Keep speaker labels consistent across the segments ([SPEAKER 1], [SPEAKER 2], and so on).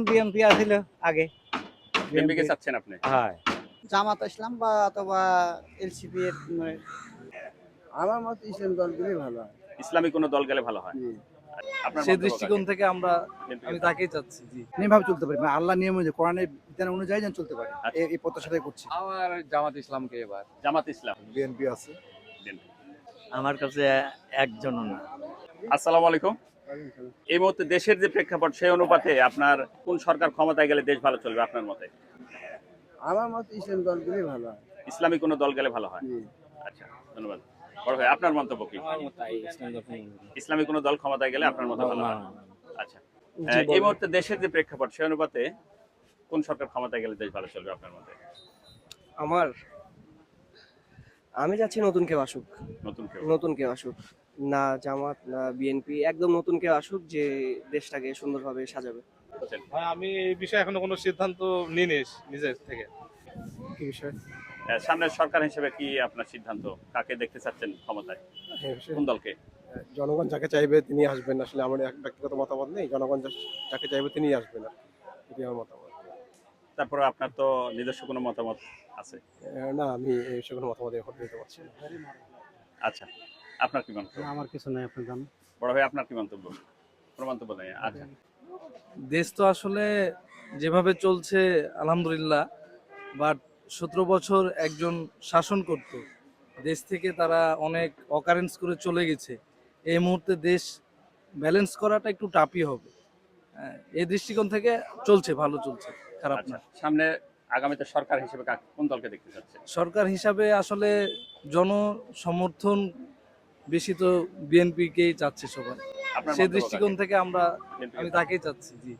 [SPEAKER 1] BMP আছিল আগে।
[SPEAKER 2] বিএনপিকে চাচ্ছেন আপনি?
[SPEAKER 1] হয়।
[SPEAKER 3] জামাত ইসলাম বা অথবা এলসিপি এর মানে
[SPEAKER 4] আমার মত ইসলাম দলগুলোই ভালো হয়।
[SPEAKER 2] ইসলামী কোনো দল গেলে ভালো হয়?
[SPEAKER 5] সেই দৃষ্টিকোণ থেকে আমরা আমি তাকেই চাচ্ছি জি।
[SPEAKER 4] নিয়মভাবে চলতে পারি। মানে আল্লাহ নিয়ম অনুযায়ী কোরআনের বিধান অনুযায়ী যেন চলতে পারি।
[SPEAKER 2] আচ্ছা।
[SPEAKER 4] এই- এই প্রত্যাশাটাই করছি।
[SPEAKER 6] আমার জামাত ইসলামকে এবার।
[SPEAKER 2] জামাত ইসলাম।
[SPEAKER 4] বিএনপি আছে।
[SPEAKER 1] আমার কাছে একজনও না।
[SPEAKER 2] আসসালামু আলাইকুম। এই মুহূর্তে দেশের যে প্রেক্ষাপট সেই অনুপাতে আপনার কোন সরকার ক্ষমতায় গেলে দেশ ভালো চলবে আপনার মতে?
[SPEAKER 4] আমার মত ইসলাম দলগুলোই ভালো হয়।
[SPEAKER 2] ইসলামী কোনো দল গেলে ভালো হয়? আচ্ছা ধন্যবাদ। বড় ভাই আপনার মন্তব্য কি? ইসলামী কোনো দল ক্ষমতায় গেলে আপনার মতে ভালো হয়? আচ্ছা। এই মুহূর্তে দেশের যে প্রেক্ষাপট সেই অনুপাতে কোন সরকার ক্ষমতায় গেলে দেশ ভালো চলবে আপনার মতে?
[SPEAKER 7] আমার আমি চাচ্ছি নতুন কেউ আসুক।
[SPEAKER 2] নতুন কেউ।
[SPEAKER 7] নতুন কেউ আসুক। না জামাত না বিএনপি একদম নতুন কেউ আসুক যে দেশটাকে সুন্দরভাবে সাজাবে।
[SPEAKER 8] ভাই আমি এই বিষয়ে এখনও কোনো সিদ্ধান্ত নিইনি নিজের থেকে।
[SPEAKER 4] কি বিষয়?
[SPEAKER 2] সামনের সরকার হিসেবে কি আপনার সিদ্ধান্ত? কাকে দেখতে চাচ্ছেন ক্ষমতায়? কোন দলকে?
[SPEAKER 4] জনগণ যাকে চাইবে তিনি আসবেন। আসলে আমার এক ব্যক্তিগত মতামত নেই। জনগণ যাকে চাইবে তিনি আসবেন। আর এটি আমার মতামত।
[SPEAKER 2] তারপরে আপনার তো নিজস্ব কোনো মতামত আছে?
[SPEAKER 4] না আমি এই বিষয়ে কোনো মতামত এখন দিতে পারছি না।
[SPEAKER 2] আচ্ছা। আপনার কি মন্তব্য?
[SPEAKER 4] আমার কিছু নাই আপনি জানেন।
[SPEAKER 2] বড় ভাই আপনার কি মন্তব্য? কোনো মন্তব্য নেই? আচ্ছা।
[SPEAKER 5] দেশ তো আসলে যেভাবে চলছে আলহামদুলিল্লাহ বাট সতেরো বছর একজন শাসন করত। দেশ থেকে তারা অনেক অকারেন্স করে চলে গেছে। এই মুহূর্তে দেশ ব্যালেন্স করাটা একটু টাপই হবে। হ্যাঁ, এই দৃষ্টিকোণ থেকে চলছে ভালো চলছে খারাপ
[SPEAKER 2] আচ্ছা
[SPEAKER 5] না।
[SPEAKER 2] সামনে আগামীতে সরকার হিসেবে কোন দলকে দেখতে চাচ্ছে?
[SPEAKER 5] সরকার হিসাবে আসলে জনসমর্থন বেশি তো বিএনপিকেই চাচ্ছে সবাই। সেই দৃষ্টিকোণ থেকে আমরা আমি তাকেই চাচ্ছি জি।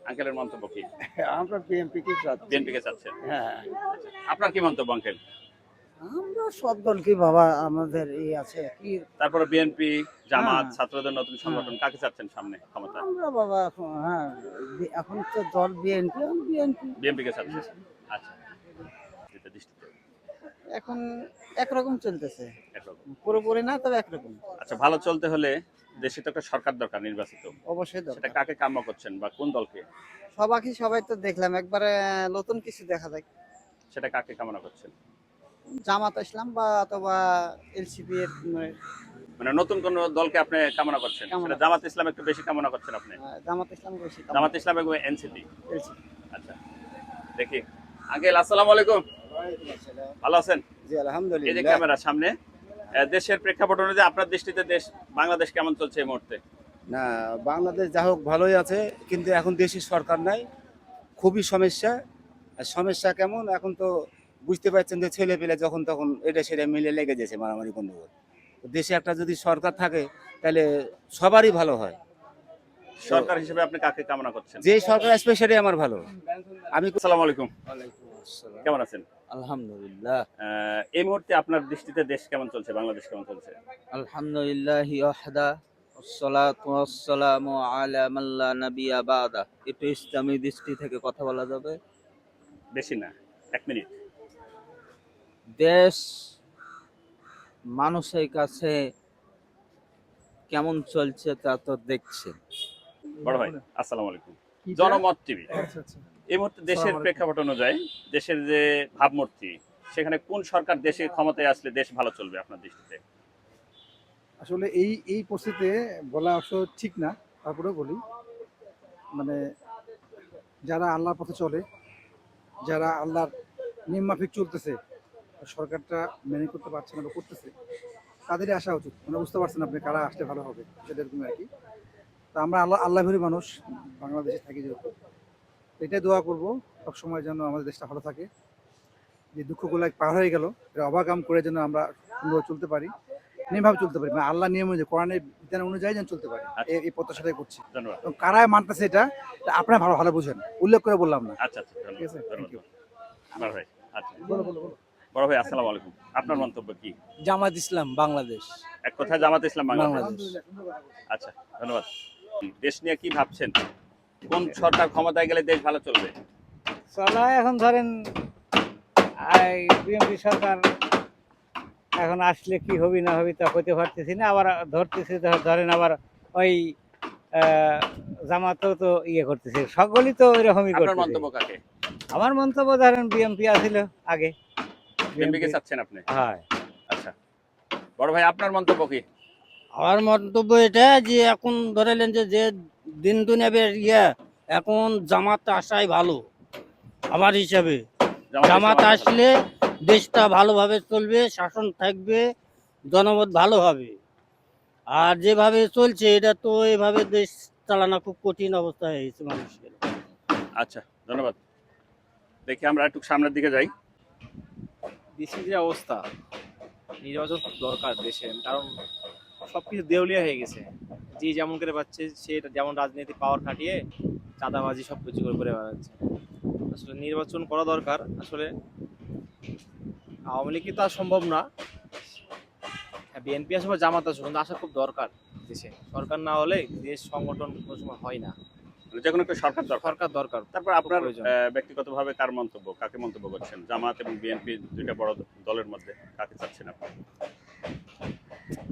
[SPEAKER 2] আঙ্কেলের মন্তব্য কি?
[SPEAKER 4] আমরা বিএনপি কি
[SPEAKER 2] বিএনপি কে চাচ্ছেন
[SPEAKER 4] হ্যাঁ।
[SPEAKER 2] আপনার কি মন্তব্য আঙ্কেল?
[SPEAKER 3] আমরা সব দলকে বাবা আমাদের এই আছে কি?
[SPEAKER 2] তারপরে বিএনপি জামাত
[SPEAKER 3] হ্যাঁ।
[SPEAKER 2] ছাত্রদের নতুন সংগঠন কাকে চাচ্ছেন সামনে ক্ষমতা?
[SPEAKER 3] আমরা বাবা এখন হ্যাঁ এখন তো দল বিএনপি বিএনপি
[SPEAKER 2] বিএনপি। কে চাচ্ছেন? আচ্ছা।
[SPEAKER 3] এখন একরকম চলতেছে। পুরোপুরি না তবে একরকম।
[SPEAKER 2] আচ্ছা ভালো চলতে হলে দেশে তো একটা সরকার দরকার নির্বাচিত।
[SPEAKER 3] অবশ্যই
[SPEAKER 2] সেটা কাকে কাম্য করছেন বা কোন দলকে?
[SPEAKER 3] সবাইকে সবাই তো দেখলাম একবারে নতুন কিছু দেখা যায়।
[SPEAKER 2] সেটা কাকে কামনা করছেন?
[SPEAKER 3] জামাত ইসলাম বা অথবা এলসিপি এর মানে,
[SPEAKER 2] মানে নতুন কোন দলকে আপনি কামনা করছেন?
[SPEAKER 3] কামনা
[SPEAKER 2] সেটা জামাত ইসলাম একটু বেশি কামনা করছেন আপনি?
[SPEAKER 3] জামাত ইসলাম বেশি
[SPEAKER 2] জামাত ইসলাম এবং এনসিপি?
[SPEAKER 3] LCP
[SPEAKER 2] আচ্ছা দেখি। আঙ্কেল আসসালামু আলাইকুম। ভালো আছেন?
[SPEAKER 4] জি
[SPEAKER 2] এই যে ক্যামেরা সামনে। দেশের প্রেক্ষাপট অনুযায়ী আপনার দৃষ্টিতে দেশ বাংলাদেশ কেমন চলছে এই মুহূর্তে?
[SPEAKER 4] না বাংলাদেশ যা হোক ভালোই আছে কিন্তু এখন দেশে সরকার নাই। খুবই সমস্যা। সমস্যা কেমন এখন তো বুঝতে পারছেন যে ছেলে পেলে যখন তখন এটা সেটা মিলে লেগে যাচ্ছে মারামারি গন্ডগোল। দেশে একটা যদি সরকার থাকে তাহলে সবারই ভালো হয়।
[SPEAKER 2] সরকার হিসেবে আপনি কাকে কামনা করছেন?
[SPEAKER 4] যে সরকার আসবে সেটাই আমার ভালো। আমি
[SPEAKER 2] আসসালামু আলাইকুম। কেমন আছেন?
[SPEAKER 1] আলহামদুলিল্লাহ
[SPEAKER 2] আহ, এই মুহূর্তে আপনার দৃষ্টিতে দেশ কেমন চলছে বাংলাদেশ কেমন চলছে
[SPEAKER 1] আলহামদুলিল্লাহ ওয়াহদা والصلاة والسلام على من لا نبي بعده একটু ইসলামী দৃষ্টি থেকে কথা বলা যাবে
[SPEAKER 2] বেশি না এক মিনিট
[SPEAKER 1] দেশ মানুষের কাছে কেমন চলছে তা তো দেখছেন
[SPEAKER 2] বড় ভাই আসসালামু আলাইকুম জনমত টিভি
[SPEAKER 5] আচ্ছা আচ্ছা
[SPEAKER 2] এই মুহূর্তে দেশের প্রেক্ষাপট অনুযায়ী দেশের যে ভাবমূর্তি সেখানে কোন সরকার দেশে ক্ষমতায় আসলে দেশ ভালো চলবে আপনার দৃষ্টিতে?
[SPEAKER 9] আসলে এই এই পরিস্থিতিতে বলা অবশ্য ঠিক না তারপরেও বলি। মানে যারা আল্লাহর পথে চলে যারা আল্লাহর নিয়ম মাফিক চলতেছে সরকারটা মেনে করতে পারছে না বা করতেছে তাদেরই আসা উচিত। মানে বুঝতে পারছেন আপনি কারা আসলে ভালো হবে সেটা এরকম আর কি। তা আমরা আল্লাহ আল্লাহ মানুষ বাংলাদেশে থাকি যেহেতু। এটাই দোয়া করব সবসময় যেন আমাদের দেশটা ভালো থাকে। যে দুঃখগুলো পার হয়ে গেল এটা অবাকাম করে যেন আমরা সুন্দর চলতে পারি নিয়মভাবে চলতে পারি। মানে আল্লাহ নিয়ম অনুযায়ী কোরআনের বিধান অনুযায়ী যেন চলতে পারি
[SPEAKER 2] আচ্ছা।
[SPEAKER 9] এই- প্রত্যাশাটাই করছি।
[SPEAKER 2] ধন্যবাদ।
[SPEAKER 9] এবং কারায় মানতেছে এটা আপনারা ভালো ভালো বুঝেন। উল্লেখ করে বললাম না।
[SPEAKER 2] আচ্ছা আচ্ছা
[SPEAKER 9] ঠিক আছে?
[SPEAKER 2] ভাই আচ্ছা।
[SPEAKER 9] বলো বলো বলো।
[SPEAKER 2] বড় ভাই আসসালামু আলাইকুম। আপনার মন্তব্য কি?
[SPEAKER 5] জামাত ইসলাম বাংলাদেশ।
[SPEAKER 2] এক কথায় জামাত ইসলাম বাংলাদেশ।
[SPEAKER 5] বাংলাদেশ।
[SPEAKER 2] আচ্ছা ধন্যবাদ। দেশ নিয়ে কি ভাবছেন? কোন সরকার ক্ষমতায় গেলে দেশ ভালো চলবে?
[SPEAKER 1] চলা এখন ধরেন বিএনপি সরকার এখন আসলে কি হবি না হবি তা হতে পারতেছি না। আবার ধরতেছি ধরেন আবার ওই
[SPEAKER 3] জামাতও তো ইয়ে করতেছে। সকলেই তো এরকমই করতেছে। আমার মন্তব্য ধরেন বিএমপি আছিল আগে।
[SPEAKER 2] বিএমপি কে চাচ্ছেন আপনি?
[SPEAKER 3] হয়।
[SPEAKER 2] আচ্ছা। বড় ভাই আপনার মন্তব্য কি?
[SPEAKER 3] আমার মন্তব্য এটা যে এখন ধরেলেন যে যে দিন দুনিয়াবের ইয়ে এখন জামাত আসাই ভালো আমার হিসাবে। জামাত আসলে দেশটা ভালোভাবে চলবে শাসন থাকবে জনমত ভালো হবে। আর যেভাবে চলছে এটা তো এভাবে দেশ চালানো খুব কঠিন অবস্থা হয়ে গেছে মানুষের।
[SPEAKER 2] আচ্ছা ধন্যবাদ। দেখি আমরা একটু সামনের দিকে যাই।
[SPEAKER 10] দেশের যে অবস্থা নির্বাচন দরকার দেশে কারণ সবকিছু দেউলিয়া হয়ে গেছে। যে যেমন করে পাচ্ছে সে যেমন রাজনীতি পাওয়ার খাটিয়ে চাঁদাবাজি সব কিছু করে করে বেড়াচ্ছে। আসলে নির্বাচন করা দরকার। আসলে আওয়ামী লীগকে তো আর সম্ভব না। হ্যাঁ বিএনপি আসবে জামাত আসবে কিন্তু আসা খুব দরকার দেশে। সরকার না হলে দেশ সংগঠন কোনো সময় হয় না।
[SPEAKER 2] যে কোনো একটা সরকার দরকার।
[SPEAKER 10] সরকার দরকার।
[SPEAKER 2] তারপর আপনার ব্যক্তিগতভাবে কার মন্তব্য? কাকে মন্তব্য করছেন? জামাত এবং বিএনপি দুইটা বড় দলের মধ্যে কাকে চাচ্ছেন আপনি?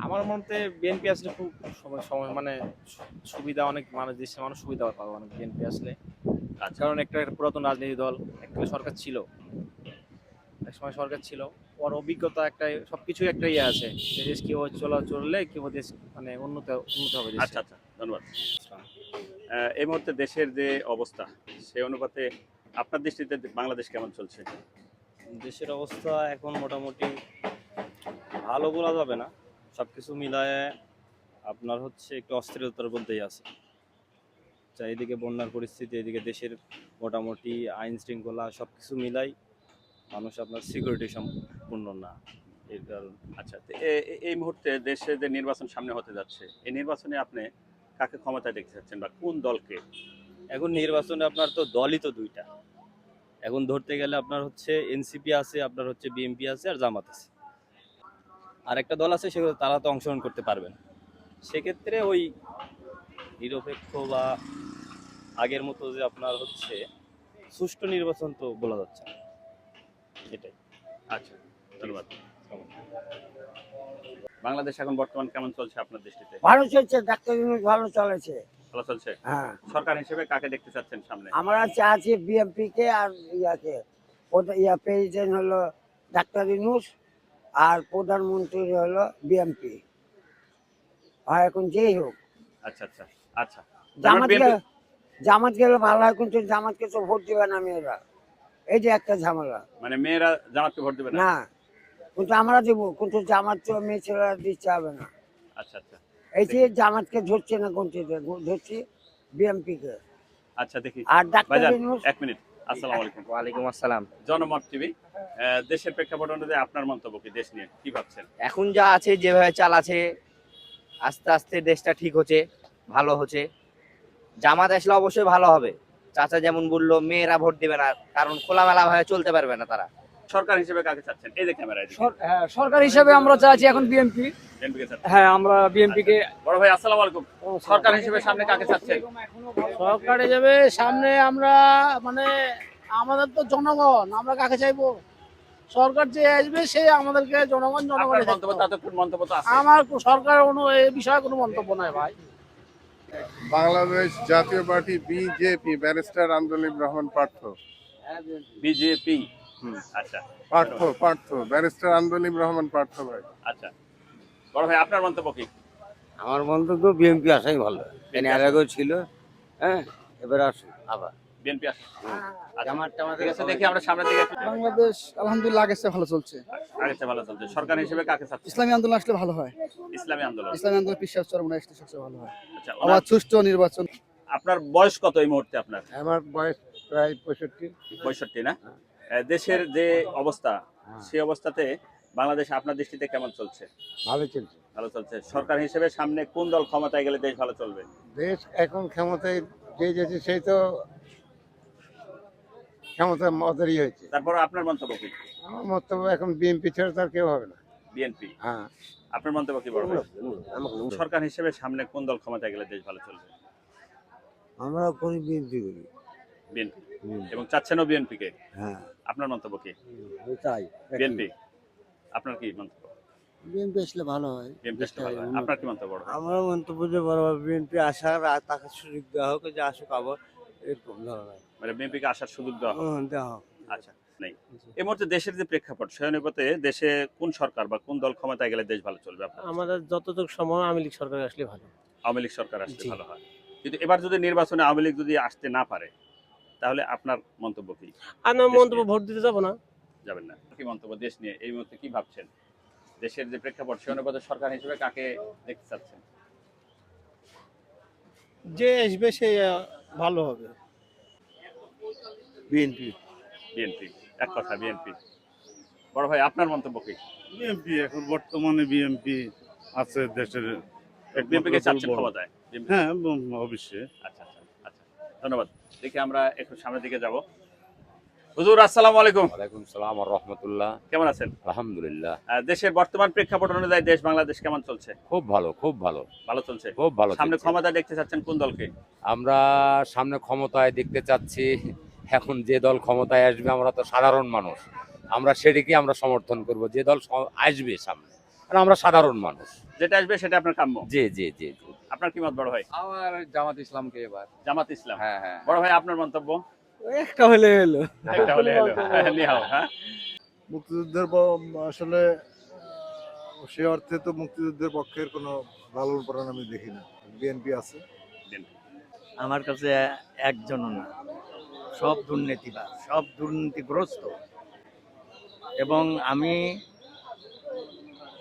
[SPEAKER 10] আমার মতে বিএনপি আসলে খুব সময় সময় মানে সু- সুবিধা অনেক মানুষ দেশের মানুষ সুবিধা পাবে অনেক বিএনপি আসলে। কারণ একটা একটা পুরাতন রাজনীতি দল একটা সরকার ছিল। এক সময় সরকার ছিল ওর অভিজ্ঞতা একটা সবকিছু একটা ইয়ে আছে যে দেশ কীভাবে চলা চললে কীভাবে দেশ মানে উন্নত উন্নত হবে
[SPEAKER 2] আচ্ছা আচ্ছা ধন্যবাদ। এই মুহূর্তে দেশের যে অবস্থা সেই অনুপাতে আপনার দৃষ্টিতে বাংলাদেশ কেমন চলছে?
[SPEAKER 10] দেশের অবস্থা এখন মোটামুটি ভালো বলা যাবে না। সব কিছু মিলায় আপনার হচ্ছে একটু অস্থিরতার মধ্যেই আছে। যা এদিকে বন্যার পরিস্থিতি এদিকে দেশের মোটামুটি আইন শৃঙ্খলা সব কিছু মিলাই মানুষ আপনার সিকিউরিটি সম্পূর্ণ না। এর কারণ
[SPEAKER 2] আচ্ছা এই মুহূর্তে দেশে যে নির্বাচন সামনে হতে যাচ্ছে এই নির্বাচনে আপনি কাকে ক্ষমতায় দেখতে চাচ্ছেন বা কোন দলকে?
[SPEAKER 10] এখন নির্বাচনে আপনার তো দলই তো দুইটা। এখন ধরতে গেলে আপনার হচ্ছে এনসিপি আছে আপনার হচ্ছে বিএমপি আছে আর জামাত আছে। আর একটা দল আছে সেগুলো তারা তো অংশগ্রহণ করতে পারবে না। সেক্ষেত্রে ওই নিরপেক্ষ বা আগের মতো যে আপনার হচ্ছে সুষ্ঠু নির্বাচন তো বলা যাচ্ছে না। এটাই।
[SPEAKER 2] আচ্ছা ধন্যবাদ। বাংলাদেশ এখন বর্তমান কেমন চলছে আপনার দৃষ্টিতে?
[SPEAKER 3] ভালো চলছে ডাক্তার ভালো চলেছে।
[SPEAKER 2] ভালো চলছে?
[SPEAKER 3] হ্যাঁ।
[SPEAKER 2] সরকার হিসেবে কাকে দেখতে চাচ্ছেন সামনে?
[SPEAKER 3] আমরা চাচ্ছি বিএমপি কে আর ইয়াকে। ওটা- ইয়া প্রেসিডেন্ট হলো ডাক্তার ইনুস আর প্রধানমন্ত্রী হলো বিএমপি আর এখন যেই হোক।
[SPEAKER 2] আচ্ছা আচ্ছা আচ্ছা।
[SPEAKER 3] জামাত গেলে জামাত গেলে ভালো হয় কিন্তু জামাতকে তো ভোট দেবে না মেয়েরা। এই যে একটা ঝামেলা।
[SPEAKER 2] মানে মেয়েরা জামাতকে ভোট দেবে না?
[SPEAKER 3] কিন্তু আমরা দেবো কিন্তু জামাত তো মেয়ে ছেলেরা দিচ্ছে হবে না।
[SPEAKER 2] আচ্ছা আচ্ছা।
[SPEAKER 3] এই যে জামাতকে ধরছে না কোনটি ধরছি বিএমপি কে।
[SPEAKER 2] আচ্ছা দেখি।
[SPEAKER 3] আর ডাক্তার
[SPEAKER 2] এক মিনিট। আসসালামু আলাইকুম।
[SPEAKER 7] ওয়ালাইকুম আসসালাম।
[SPEAKER 2] জনমত টিভি দেশের প্রেক্ষাপট অনুযায়ী আপনার মন্তব্য কি? দেশ নিয়ে কি ভাবছেন?
[SPEAKER 7] এখন যা আছে যেভাবে চালাচ্ছে আস্তে আস্তে দেশটা ঠিক হচ্ছে ভালো হচ্ছে। জামাত আসলে অবশ্যই ভালো হবে। চাচা যেমন বলল মেয়েরা ভোট দেবে না কারণ খোলামেলা ভাবে চলতে পারবে না তারা।
[SPEAKER 2] সরকার হিসেবে কাকে চাচ্ছেন? এই যে ক্যামেরায়
[SPEAKER 3] হ্যাঁ, সরকার হিসাবে আমরা চাচ্ছি এখন বিএমপি
[SPEAKER 2] বিএনপি
[SPEAKER 3] হ্যাঁ আমরা বিএমপি কে
[SPEAKER 2] বড় ভাই আসসালামু আলাইকুম। সরকার হিসেবে সামনে কাকে চাচ্ছেন?
[SPEAKER 3] সরকার হিসাবে সামনে আমরা মানে আমাদের তো জনগণ আমরা কাকে চাইব? সরকার যে আসবে সে আমাদেরকে জনগণ জনগণের
[SPEAKER 2] মন্তব্য
[SPEAKER 3] আমার সরকার কোনো এই বিষয়ে কোনো মন্তব্য নাই ভাই।
[SPEAKER 11] Bangladesh Jatiya Party BJP barrister Andalib Rahman Partha.
[SPEAKER 2] BJP আচ্ছা।
[SPEAKER 11] পার্থ পার্থ ব্যারিস্টার আন্দোলিম রহমান পার্থ ভাই।
[SPEAKER 2] আচ্ছা। বড় ভাই আপনার মন্তব্য কি?
[SPEAKER 3] আমার মন্তব্য বিএমপি আসাই ভালো। এনে আর আগেও ছিল হ্যাঁ এবার আসুন আবার।
[SPEAKER 2] বিএনপি আচ্ছা,
[SPEAKER 3] জামাত টামাত
[SPEAKER 2] ঠিক আছে দেখি আমরা সামনের দিকে
[SPEAKER 9] বাংলাদেশ আলহামদুলিল্লাহ আগের ভালো চলছে।
[SPEAKER 2] আগের চেয়ে ভালো চলছে। সরকার হিসেবে কাকে চাচ্ছেন
[SPEAKER 9] ইসলামী আন্দোলন আসলে ভালো হয়।
[SPEAKER 2] ইসলামী আন্দোলন।
[SPEAKER 9] ইসলামী আন্দোলন বিশ্বাস চরমনা আসলে সবচেয়ে ভালো হয়।
[SPEAKER 2] আচ্ছা
[SPEAKER 9] আবার সুষ্ঠু নির্বাচন।
[SPEAKER 2] আপনার বয়স কত এই মুহূর্তে আপনার?
[SPEAKER 11] আমার বয়স প্রায় পঁয়ষট্টি।
[SPEAKER 2] পঁয়ষট্টি না? দেশের যে অবস্থা সেই অবস্থাতে বাংলাদেশ আপনার দৃষ্টিতে কেমন চলছে?
[SPEAKER 11] ভালো চলছে।
[SPEAKER 2] ভালো চলছে। সরকার হিসেবে সামনে কোন দল ক্ষমতায় গেলে দেশ ভালো চলবে?
[SPEAKER 11] দেশ এখন ক্ষমতায় যে যেছে সেই তো ক্ষমতা মতেরই হয়েছে।
[SPEAKER 2] তারপর আপনার মন্তব্য কি?
[SPEAKER 11] আমার মন্তব্য এখন বিএনপি ছাড়া তার কেউ হবে না।
[SPEAKER 2] বিএনপি
[SPEAKER 11] হ্যাঁ।
[SPEAKER 2] আপনার মন্তব্য কি বড় সরকার হিসেবে সামনে কোন দল ক্ষমতায় গেলে দেশ ভালো চলবে?
[SPEAKER 3] আমরা কোন বিএনপি করি।
[SPEAKER 2] বিএনপি এবং চাচ্ছেনও বিএনপি কে
[SPEAKER 3] হ্যাঁ।
[SPEAKER 2] আপনার মন্তব্য কি?
[SPEAKER 3] চাই
[SPEAKER 2] বিএনপি? আপনার কি মন্তব্য?
[SPEAKER 9] বিএনপি আসলে ভালো হয়
[SPEAKER 2] বিএনপি আসলে ভালো হয়। আপনার কি মন্তব্য?
[SPEAKER 3] আমার মন্তব্য যে বড় বিএনপি আসার আর তাকে সুযোগ দেওয়া হোক যে আসুক আবার এরকম ধরনের।
[SPEAKER 2] মানে বিএনপিকে আসার সুযোগ দেওয়া হবে
[SPEAKER 3] দেওয়া হোক।
[SPEAKER 2] আচ্ছা নেই। এই মুহূর্তে দেশের যে প্রেক্ষাপট দেশে কোন সরকার বা কোন দল ক্ষমতায় গেলে দেশ ভালো চলবে আপনার
[SPEAKER 10] আমাদের যতটুকু সময় আওয়ামী লীগ সরকার আসলে ভালো।
[SPEAKER 2] আওয়ামী লীগ সরকার আসলে ভালো হয়। কিন্তু এবার যদি নির্বাচনে আওয়ামী লীগ যদি আসতে না পারে তাহলে আপনার মন্তব্য কি?
[SPEAKER 10] আমার মন্তব্য ভোট দিতে যাব না।
[SPEAKER 2] যাবেন না। কি মন্তব্য দেশ নিয়ে? এই মুহূর্তে কি ভাবছেন? দেশের যে প্রেক্ষাপট সেই অনুপাতে সরকার হিসেবে কাকে দেখতে চাচ্ছেন?
[SPEAKER 3] যে আসবে সে ভালো হবে। বিএনপি।
[SPEAKER 2] বিএনপি। এক কথা বিএনপি। বড় ভাই আপনার মন্তব্য কি?
[SPEAKER 11] বিএনপি এখন বর্তমানে বিএনপি আছে দেশের
[SPEAKER 2] বিএনপি কে চাচ্ছেন ক্ষমতায়?
[SPEAKER 11] হ্যাঁ অবশ্যই।
[SPEAKER 2] আচ্ছা আচ্ছা আচ্ছা। ধন্যবাদ। দেখি আমরা একটু সামনের দিকে যাব। হুজুর আসসালামু আলাইকুম।
[SPEAKER 6] ওয়ালাইকুম সালাম আর রহমতুল্লাহ।
[SPEAKER 2] কেমন আছেন?
[SPEAKER 6] আলহামদুলিল্লাহ।
[SPEAKER 2] দেশের বর্তমান প্রেক্ষাপট অনুযায়ী দেশ বাংলাদেশ কেমন চলছে?
[SPEAKER 6] খুব ভালো খুব ভালো।
[SPEAKER 2] ভালো চলছে?
[SPEAKER 6] খুব ভালো
[SPEAKER 2] সামনে। ক্ষমতা দেখতে চাচ্ছেন কোন দলকে?
[SPEAKER 6] আমরা সামনে ক্ষমতায় দেখতে চাচ্ছি এখন যে দল ক্ষমতায় আসবে আমরা তো সাধারণ মানুষ। আমরা সেটিকে আমরা সমর্থন করব। যে দল আসবে সামনে। আর আমরা সাধারণ মানুষ।
[SPEAKER 2] যেটা আসবে সেটা আপনার কাম্য।
[SPEAKER 6] জি জি জি
[SPEAKER 2] আপনার কি মত বড় ভাই?
[SPEAKER 6] আমার জামাত ইসলামকে এবার।
[SPEAKER 2] জামাত ইসলাম।
[SPEAKER 6] হ্যাঁ হ্যাঁ।
[SPEAKER 2] বড় ভাই আপনার মন্তব্য?
[SPEAKER 3] একটা হলে হলো
[SPEAKER 2] একটা হলে হলো নিহাও হ্যাঁ
[SPEAKER 9] মুক্তিযুদ্ধের আসলে সে অর্থে তো মুক্তিযুদ্ধের পক্ষের কোনো লালন পালন আমি দেখি না। বিএনপি আছে।
[SPEAKER 3] আমার কাছে একজন না। সব দুর্নীতিবাদ সব দুর্নীতিগ্রস্ত। এবং আমি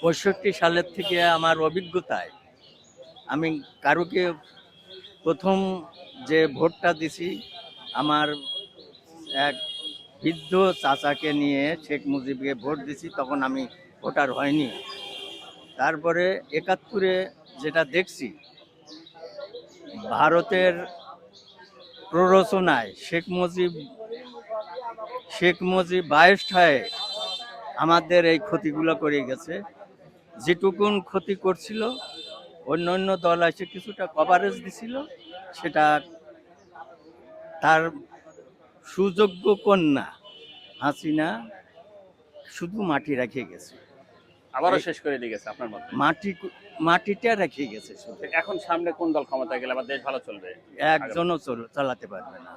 [SPEAKER 3] পঁয়ষট্টি সালের থেকে আমার অভিজ্ঞতায় আমি কারোকে প্রথম যে ভোটটা দিছি, আমার এক বৃদ্ধ চাচাকে নিয়ে শেখ মুজিবকে ভোট দিছি, তখন আমি ভোটার হয়নি। তারপরে একাত্তরে যেটা দেখছি, ভারতের প্ররোচনায় শেখ মুজিব শেখ মুজিব বায়েস্ট হয়ে আমাদের এই ক্ষতিগুলো করে গেছে। যেটুকুন ক্ষতি করছিল অন্য অন্য দল এসে কিছুটা কভারেজ দিছিল সেটা তার সুযোগ্য কন্যা হাসিনা শুধু মাটি রেখে গেছে।
[SPEAKER 2] আবারও শেষ করে দিয়ে গেছে আপনার মত?
[SPEAKER 3] মাটি মাটিটা রেখে গেছে
[SPEAKER 2] এখন সামনে কোন দল ক্ষমতায় গেলে আমার দেশ ভালো চলবে?
[SPEAKER 3] একজনও চল- চালাতে পারবে না।